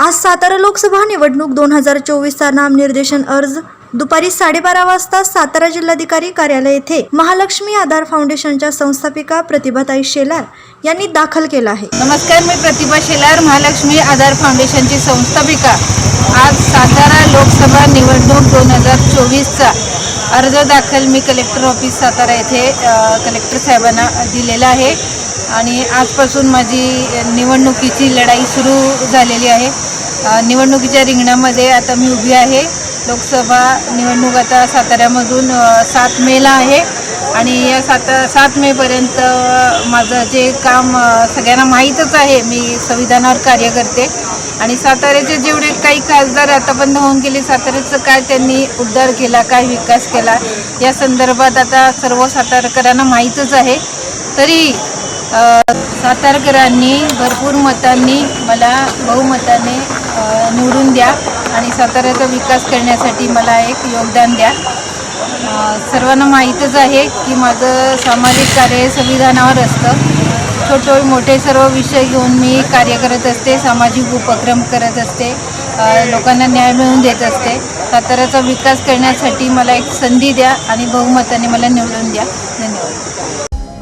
आज सातारा लोकसभा निवडणूक दोन हजार चोवीसचा नामनिर्देशन अर्ज. दुपारी साडेबारा वाजता सातारा जिल्हाधिकारी कार्यालय येथे महालक्ष्मी आधार फाउंडेशनच्या संस्थापिका प्रतिभाताई शेलार यांनी दाखल केला आहे. नमस्कार मी प्रतिभा शेलार महालक्ष्मी आधार फाउंडेशनची संस्थापिका. आज सातारा लोकसभा निवडणूक दोन हजार चोवीसचा अर्ज दाखल मी कलेक्टर ऑफिस सातारा येथे कलेक्टर साहेबांना दिलेला आहे. आणि आजपासून माझी निवडणुकीची लढाई सुरू झालेली आहे. निवडणुकीच्या रिंगणामध्ये आता मी उभी आहे. लोकसभा निवडणूक आता साताऱ्यामधून सात मेला आहे. आणि या सात सात मेपर्यंत माझं जे काम सगळ्यांना माहीतच आहे मी संविधानावर कार्य करते. आणि साताऱ्याचे जेवढे काही खासदार आतापर्यंत होऊन गेले साताऱ्याचं काय त्यांनी उद्धार केला काय विकास केला या संदर्भात आता सर्व सातारकरांना माहीतच आहे. तरी सातारकरांनी भरपूर मतांनी मला बहुमताने निवडून द्या आणि साताऱ्याचा विकास करण्यासाठी मला एक योगदान द्या. सर्वांना माहीतच आहे की माझं सामाजिक कार्य संविधानावर असतं. छोटे मोठे सर्व विषय घेऊन मी कार्य करत असते सामाजिक उपक्रम करत असते लोकांना न्याय मिळवून देत असते. साताऱ्याचा विकास करण्यासाठी मला एक संधी द्या आणि बहुमताने मला निवडून द्या. धन्यवाद.